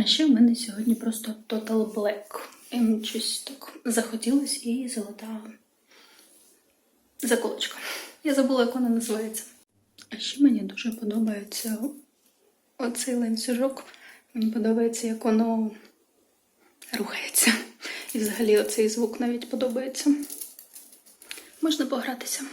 А ще в мене сьогодні просто Total Black. Ем, щось так захотілось і золота заколочка. Я забула, як вона називається. А ще мені дуже подобається оцей ланцюжок. Мені подобається, як воно рухається. І взагалі оцей звук навіть подобається. Можна погратися.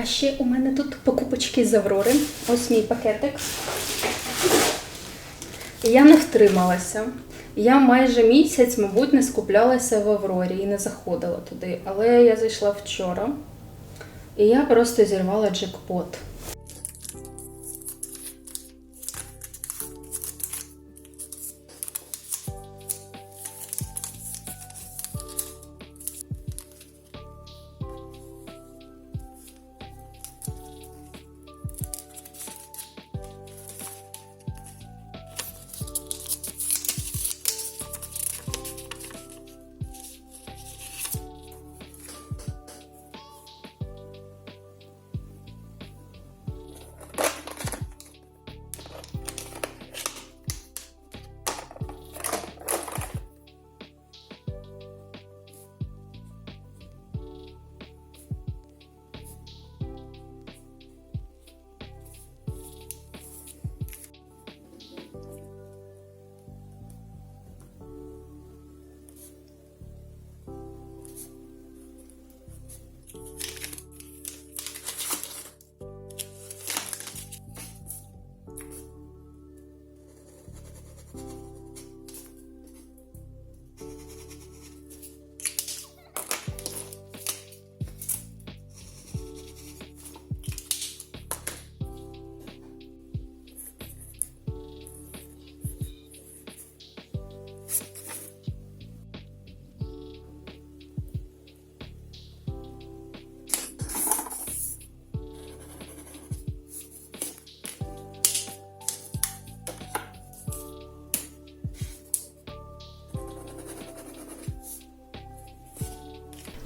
А ще у мене тут покупочки з Аврори. Ось мій пакетик. Я не втрималася. Я майже місяць, мабуть, не скуплялася в Аврорі і не заходила туди. Але я зайшла вчора. І я просто зірвала джекпот.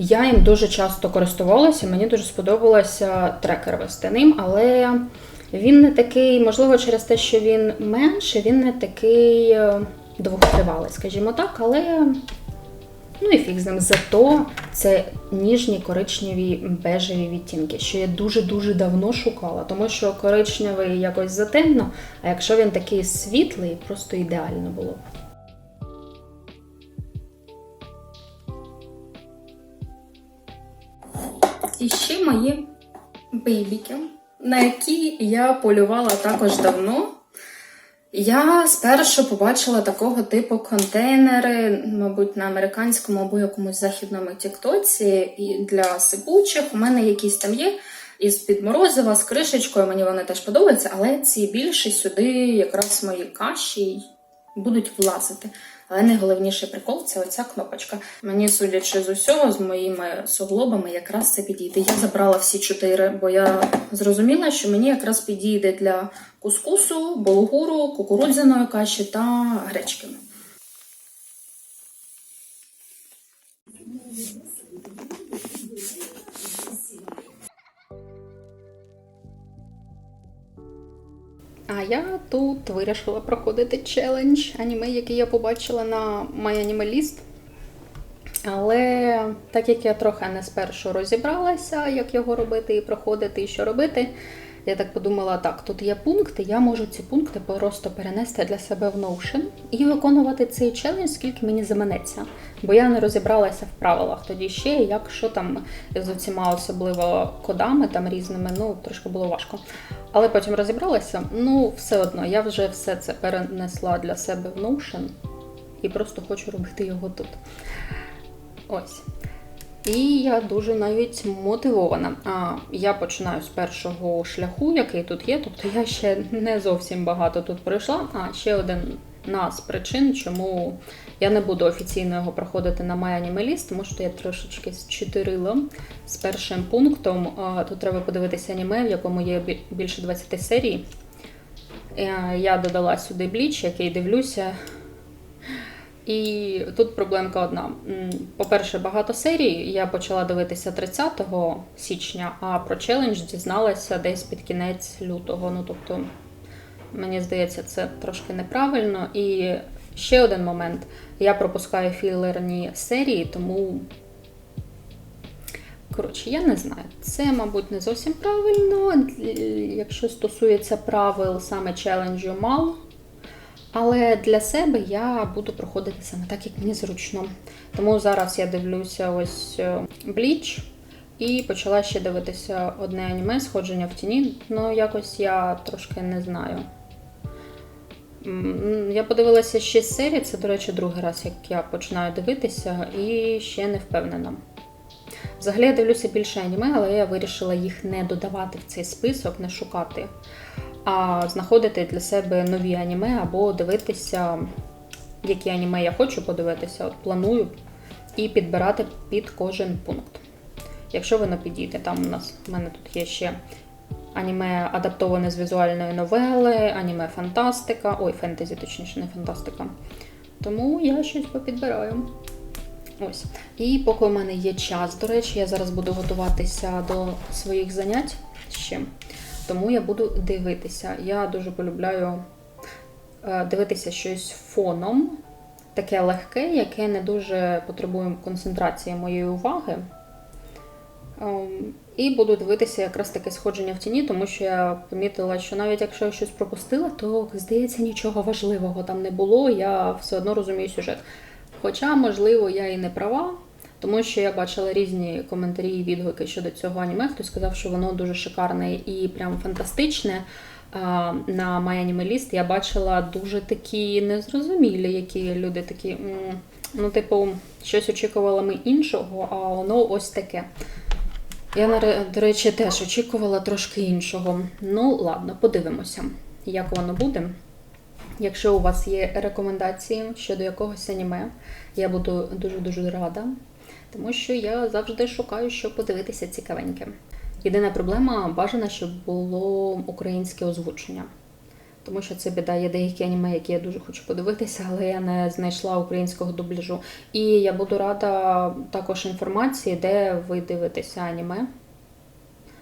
Я їм дуже часто користувалася, мені дуже сподобалося трекер вести ним, але він не такий, можливо, через те, що він менший, він не такий е, довготривалий, скажімо так, але ну і фіг з ним. Зато це ніжні коричневі бежеві відтінки, що я дуже-дуже давно шукала, тому що коричневий якось затемно, а якщо він такий світлий, просто ідеально було І ще мої бейбіки, на які я полювала також давно. Я спершу побачила такого типу контейнери, мабуть, на американському або якомусь західному тіктоці, для сипучих. У мене якісь там є із під морозива, з кришечкою, мені вони теж подобаються, але ці більші сюди якраз мої каші будуть влазити. Але найголовніший прикол це оця кнопочка. Мені, судячи з усього, з моїми суглобами, якраз це підійде. Я забрала всі чотири, бо я зрозуміла, що мені якраз підійде для кускусу, булгуру, кукурудзяної каші та гречки. А я тут вирішила проходити челендж аніме, який я побачила на MyAnimeList. Але так як я трохи не спершу розібралася, як його робити і проходити, і що робити, я так подумала: так, тут є пункти, я можу ці пункти просто перенести для себе в Notion і виконувати цей челендж, скільки мені заманеться. Бо я не розібралася в правилах тоді ще, як що там з оціма особливо кодами там різними, ну трошки було важко. Але потім розібралася, ну все одно, я вже все це перенесла для себе в Notion і просто хочу робити його тут. Ось. І я дуже навіть мотивована. А я починаю з першого шляху, який тут є. Тобто я ще не зовсім багато тут пройшла. А ще один одна з причин, чому я не буду офіційно його проходити на MyAnimeList, тому що я трошечки зчотирила з першим пунктом. Тут треба подивитися аніме, в якому є більше 20 серій. Е, Я додала сюди бліч, який дивлюся. І тут проблемка одна. По-перше, багато серій. Я почала дивитися 30 січня, а про челендж дізналася десь під кінець лютого. Ну тобто, мені здається, це трошки неправильно. І ще один момент: я пропускаю філерні серії, тому. Коротше, я не знаю. Це, мабуть, не зовсім правильно, е, якщо стосується правил саме челенджу мал. Але для себе я буду проходити саме так, як мені зручно. Тому зараз я дивлюся ось Бліч і почала ще дивитися одне аніме сходження в тіні. Ну, якось я трошки не знаю. Я подивилася 6 серій, це, до речі, другий раз, як я починаю дивитися, і ще не впевнена. Взагалі я дивлюся більше аніме, але я вирішила їх не додавати в цей список, не шукати, а знаходити для себе нові аніме або дивитися, які аніме я хочу подивитися, от планую, і підбирати під кожен пункт. Якщо воно підійде, там у нас в мене тут є ще аніме адаптоване з візуальної новели, аніме фантастика, ой, фентезі, точніше, не фантастика. Тому я щось попідбираю. Ось. І поки у мене є час, до речі, я зараз буду готуватися до своїх занять ще. Тому я буду дивитися. Я дуже полюбляю е, дивитися щось фоном, таке легке, яке не дуже потребує концентрації моєї уваги. Ем, І буду дивитися якраз таке сходження в тіні, тому що я помітила, що навіть якщо я щось пропустила, то здається нічого важливого там не було. Я все одно розумію сюжет. Хоча, можливо, я і не права, тому що я бачила різні коментарі і відгуки щодо цього аніме. Хтось сказав, що воно дуже шикарне і прям фантастичне. На MyAnimeList я бачила дуже такі незрозумілі, які люди такі. Ну, типу, щось очікували ми іншого, а воно ось таке. Я, до речі, теж очікувала трошки іншого. Ну, ладно, подивимося, як воно буде. Якщо у вас є рекомендації щодо якогось аніме, я буду дуже-дуже рада, тому що я завжди шукаю, що подивитися цікавеньке. Єдина проблема бажана, щоб було українське озвучення. Тому що це біда, є деякі аніме, які я дуже хочу подивитися, але я не знайшла українського дубляжу. І я буду рада також інформації, де ви дивитеся аніме.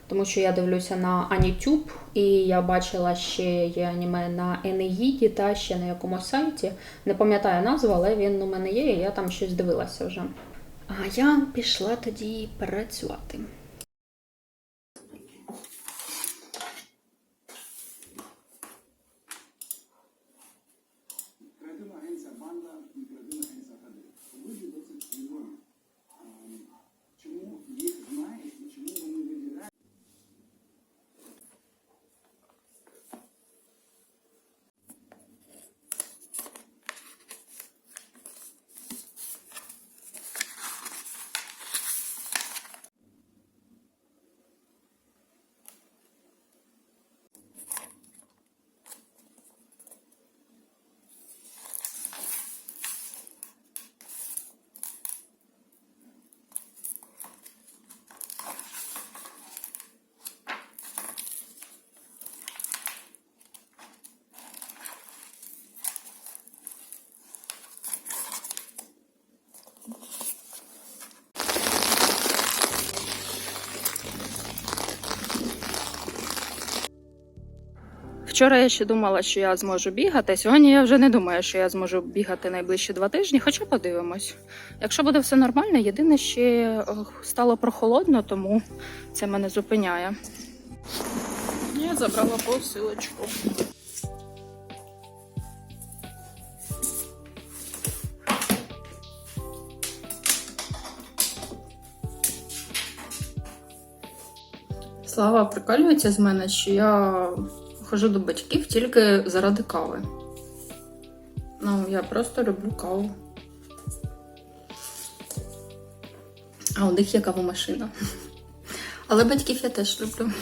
Тому що я дивлюся на Анітюб, і я бачила ще є аніме на Енеїді та ще на якомусь сайті. Не пам'ятаю назву, але він у мене є, і я там щось дивилася вже. А я пішла тоді працювати. Вчора я ще думала, що я зможу бігати. Сьогодні я вже не думаю, що я зможу бігати найближчі два тижні, хоча подивимось. Якщо буде все нормально, єдине ще стало прохолодно, тому це мене зупиняє. Я забрала посилочку. Слава прикалюється з мене, що я ходжу до батьків тільки заради кави. Ну, я просто люблю каву. А у них є кавомашина. Але батьків я теж люблю.